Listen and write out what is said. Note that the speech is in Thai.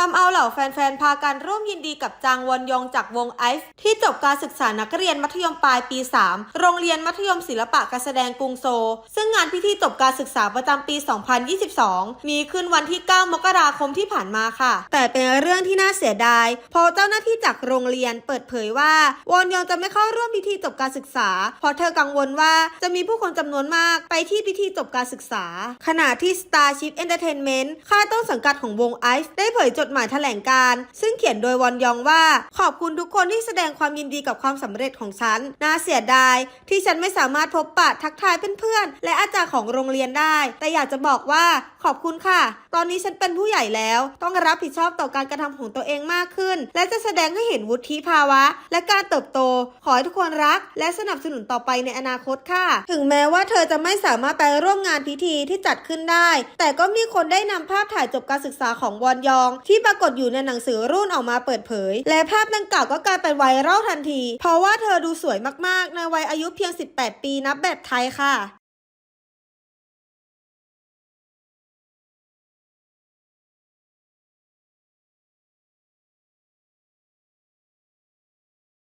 ทำเอาเหล่าแฟนๆ พากันร่วมยินดีกับจางวอนยองจากวงไอซ์ที่จบการศึกษานักเรียนมัธยมปลายปี 3 โรงเรียนมัธยมศิลปะการแสดงกรุงโซลซึ่งงานพิธีจบการศึกษาประจำปี 2022 มีขึ้นวันที่ 9 มกราคมที่ผ่านมาค่ะ แต่เป็นเรื่องที่น่าเสียดายเพราะเจ้าหน้าที่จากโรงเรียนเปิดเผยว่าวอนยองจะไม่เข้าร่วมพิธีจบการศึกษา เพราะเธอกังวลว่าจะมีผู้คนจำนวนมากไปที่พิธีจบการศึกษา ขณะที่ Starship Entertainment ค่ายต้นสังกัดของวงไอซ์ได้เผยจดหมายแถลงการ์ซึ่งเขียนโดยวอนยองว่า ขอบคุณทุกคนที่แสดงความยินดีกับความสำเร็จของฉัน น่าเสียดาย ที่ฉันไม่สามารถพบปะทักทายเพื่อนๆ และอาจารย์ของโรงเรียนได้ แต่อยากจะบอกว่าขอบคุณค่ะ ตอนนี้ฉันเป็นผู้ใหญ่แล้ว ต้องรับผิดชอบต่อการกระทำของตัวเองมากขึ้น และจะแสดงให้เห็นวุฒิภาวะ และการเติบโต ขอให้ทุกคนรัก และสนับสนุนต่อไปในอนาคตค่ะ ถึงแม้ว่าเธอจะไม่สามารถไปร่วมงานพิธีที่จัดขึ้นได้ แต่ก็มีคนได้นำภาพถ่ายจบการศึกษาของวอนยองที่ที่ปรากฏอยู่ในหนังสือรุ่นออกมาเปิดเผย และภาพดังกล่าวก็กลายเป็นไวรัลทันที เพราะว่าเธอดูสวยมากๆ ในวัยอายุเพียง 18 ปีนับแบบไทยค่ะ